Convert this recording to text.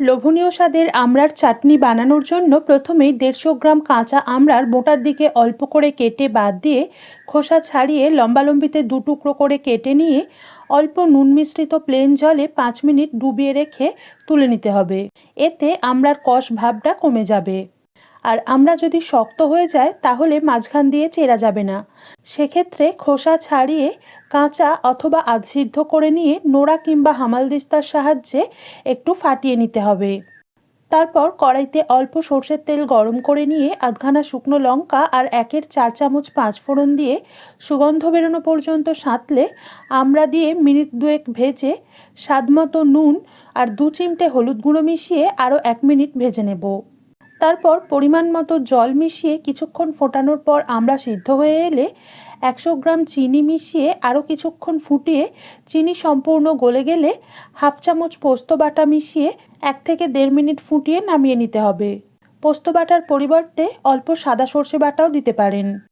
লোভনীয় স্বাদের আমড়ার চাটনি বানানোর জন্য প্রথমেই দেড়শো গ্রাম কাঁচা আমড়ার বোটার দিকে অল্প করে কেটে বাদ দিয়ে খোসা ছাড়িয়ে লম্বালম্বিতে দু টুকরো করে কেটে নিয়ে অল্প নুন মিশ্রিত প্লেন জলে পাঁচ মিনিট ডুবিয়ে রেখে তুলে নিতে হবে। এতে আমড়ার কষ ভাবটা কমে যাবে। আর আমরা যদি শক্ত হয়ে যায় তাহলে মাঝখান দিয়ে চেরা যাবে না। সেক্ষেত্রে খোসা ছাড়িয়ে কাঁচা অথবা আধসিদ্ধ করে নিয়ে নোড়া কিংবা হামালদিস্তার সাহায্যে একটু ফাটিয়ে নিতে হবে। তারপর কড়াইতে অল্প সর্ষের তেল গরম করে নিয়ে আধখানা শুকনো লঙ্কা আর একের চার চামচ পাঁচ ফোড়ন দিয়ে সুগন্ধ বেরোনো পর্যন্ত সাঁতলে আমরা দিয়ে মিনিট দুয়েক ভেজে স্বাদমতো নুন আর দু চিমটে হলুদ গুঁড়ো মিশিয়ে আরও এক মিনিট ভেজে নেব। তারপর পরিমাণ মতো জল মিশিয়ে কিছুক্ষণ ফোটানোর পর আমরা সিদ্ধ হয়ে এলে একশো গ্রাম চিনি মিশিয়ে আরও কিছুক্ষণ ফুটিয়ে চিনি সম্পূর্ণ গলে গেলে হাফ চামচ পোস্ত বাটা মিশিয়ে এক থেকে দেড় মিনিট ফুটিয়ে নামিয়ে নিতে হবে। পোস্ত বাটার পরিবর্তে অল্প সাদা সর্ষে বাটাও দিতে পারেন।